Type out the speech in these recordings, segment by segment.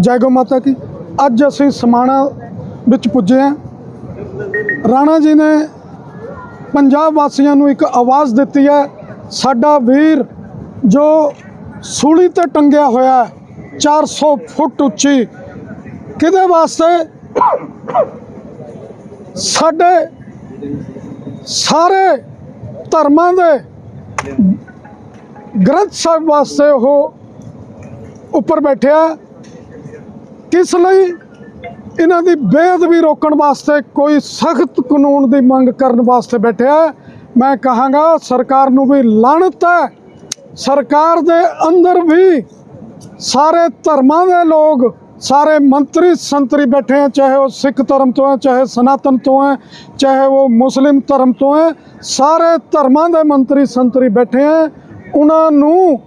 ਜੈ ਗੋ ਮਾਤਾ ਕੀ। ਅੱਜ ਅਸੀਂ ਸਮਾਣਾ ਵਿੱਚ ਪੁੱਜੇ ਹਾਂ। ਰਾਣਾ ਜੀ ਨੇ ਪੰਜਾਬ ਵਾਸੀਆਂ ਨੂੰ ਇੱਕ ਆਵਾਜ਼ ਦਿੱਤੀ ਹੈ, ਸਾਡਾ ਵੀਰ ਜੋ ਸੂਲੀ ਤੇ ਟੰਗਿਆ ਹੋਇਆ ਹੈ 400 ਫੁੱਟ ਉੱਚੀ, ਕਿਹਦੇ ਵਾਸਤੇ? ਸਾਡੇ ਸਾਰੇ ਧਰਮਾਂ ਦੇ ਗ੍ਰੰਥ ਸਾਹਿਬ ਵਾਸਤੇ ਉਹ ਉੱਪਰ ਬੈਠਿਆ ਕਿਸ ਲਈ ਇਹਨਾਂ ਦੀ ਬੇਅਦਬੀ ਰੋਕਣ ਵਾਸਤੇ ਕੋਈ ਸਖਤ ਕਾਨੂੰਨ ਦੀ ਮੰਗ ਕਰਨ ਵਾਸਤੇ ਬੈਠਿਆ ਮੈਂ ਕਹਾਂਗਾ ਸਰਕਾਰ ਨੂੰ ਵੀ ਲਾਣਤ ਹੈ। ਸਰਕਾਰ ਦੇ ਅੰਦਰ ਵੀ ਸਾਰੇ ਧਰਮਾਂ ਦੇ ਲੋਕ, ਸਾਰੇ ਮੰਤਰੀ ਸੰਤਰੀ ਬੈਠੇ ਹੈ ਚਾਹੇ ਉਹ ਸਿੱਖ ਧਰਮ ਤੋਂ ਹੈ, ਚਾਹੇ ਸਨਾਤਨ ਤੋਂ ਹੈ, ਚਾਹੇ ਉਹ ਮੁਸਲਿਮ ਧਰਮ ਤੋਂ ਹੈ, ਸਾਰੇ ਧਰਮਾਂ ਦੇ ਮੰਤਰੀ ਸੰਤਰੀ ਬੈਠੇ ਹੈ ਉਹਨਾਂ ਨੂੰ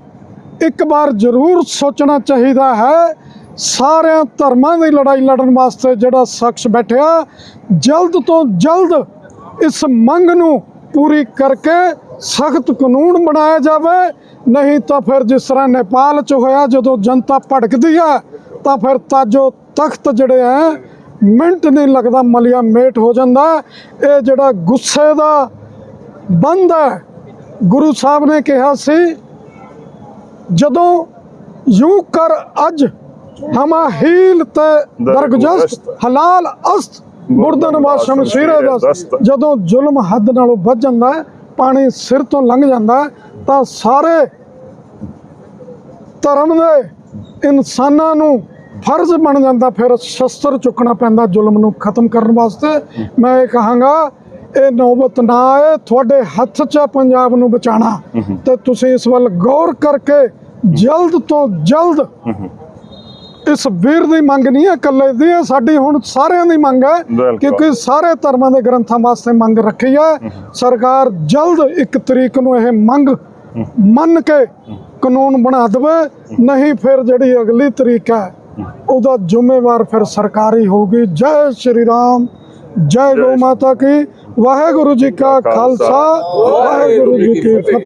ਇੱਕ ਵਾਰ ਜ਼ਰੂਰ ਸੋਚਣਾ ਚਾਹੀਦਾ ਹੈ ਸਾਰਿਆਂ ਧਰਮਾਂ ਦੀ ਲੜਾਈ ਲੜਨ ਵਾਸਤੇ ਜਿਹੜਾ ਸ਼ਖਸ ਬੈਠਿਆ, ਜਲਦ ਤੋਂ ਜਲਦ ਇਸ ਮੰਗ ਨੂੰ ਪੂਰੀ ਕਰਕੇ ਸਖਤ ਕਾਨੂੰਨ ਬਣਾਇਆ ਜਾਵੇ। ਨਹੀਂ ਤਾਂ ਫਿਰ ਜਿਸ ਤਰ੍ਹਾਂ ਨੇਪਾਲ 'ਚ ਹੋਇਆ, ਜਦੋਂ ਜਨਤਾ ਭੜਕਦੀ ਹੈ ਤਾਂ ਫਿਰ ਤਾਜੋ ਤਖਤ ਜਿਹੜੇ ਹੈ ਮਿੰਟ ਨਹੀਂ ਲੱਗਦਾ ਮਲਿਆ ਮੇਟ ਹੋ ਜਾਂਦਾ। ਇਹ ਜਿਹੜਾ ਗੁੱਸੇ ਦਾ ਬੰਦ ਹੈ ਗੁਰੂ ਸਾਹਿਬ ਨੇ ਕਿਹਾ ਸੀ, ਜਦੋਂ ਯੂ ਕਰ ਅੱਜ ਹਮਾ ਹੀਲ ਤੇ ਦਰਗਜਸਤ ਹਲਾਲ ਅਸਤ ਮੁਰਦਨ ਵਾ ਸ਼ਮਸ਼ੀਰੇ ਦਸਤ। ਜਦੋਂ ਜ਼ੁਲਮ ਹੱਦ ਨਾਲੋਂ ਵੱਧ ਜਾਂਦਾ ਪਾਣੀ ਸਿਰ ਤੋਂ ਲੰਘ ਜਾਂਦਾ ਤਾਂ ਸਾਰੇ ਧਰਮ ਦੇ ਇਨਸਾਨਾਂ ਨੂੰ ਫਰਜ਼ ਬਣ ਜਾਂਦਾ ਫਿਰ ਸ਼ਸਤਰ ਚੁੱਕਣਾ ਪੈਂਦਾ ਜ਼ੁਲਮ ਨੂੰ ਖਤਮ ਕਰਨ ਵਾਸਤੇ। ਮੈਂ ਇਹ ਕਹਾਂਗਾ ਇਹ ਨੌਬਤ ਨਾ ਆਏ ਤੁਹਾਡੇ ਹੱਥ 'ਚ ਪੰਜਾਬ ਨੂੰ ਬਚਾਉਣਾ। ਤੇ ਤੁਸੀਂ ਇਸ ਵੱਲ ਗੌਰ ਕਰਕੇ ਜਲਦ ਤੋਂ ਜਲਦ ਇਸ ਵੀਰ ਦੀ ਮੰਗ ਨਹੀਂ ਹੈ ਇਕੱਲੇ ਦੀ ਹੈ ਸਾਡੀ ਹੁਣ ਸਾਰਿਆਂ ਦੀ ਮੰਗ ਹੈ। ਕਿਉਂਕਿ ਸਾਰੇ ਧਰਮਾਂ ਦੇ ਗ੍ਰੰਥਾਂ ਵਾਸਤੇ ਮੰਗ ਰੱਖੀ ਹੈ। ਸਰਕਾਰ ਜਲਦ ਇੱਕ ਤਰੀਕ ਨੂੰ ਇਹ ਮੰਗ ਮੰਨ ਕੇ ਕਾਨੂੰਨ ਬਣਾ ਦੇਵੇ ਨਹੀਂ ਫਿਰ ਜਿਹੜੀ ਅਗਲੀ ਤਰੀਕ ਹੈ ਉਹਦਾ ਜ਼ਿੰਮੇਵਾਰ ਫਿਰ ਸਰਕਾਰੀ ਹੋਊਗੀ। ਜੈ ਸ਼੍ਰੀ ਰਾਮ ਜੈ ਗੋ ਮਾਤਾ ਕੀ ਵਾਹਿਗੁਰੂ ਜੀ ਕਾ ਖਾਲਸਾ ਵਾਹਿਗੁਰੂ ਜੀ ਕੀ ਫਤਿਹ।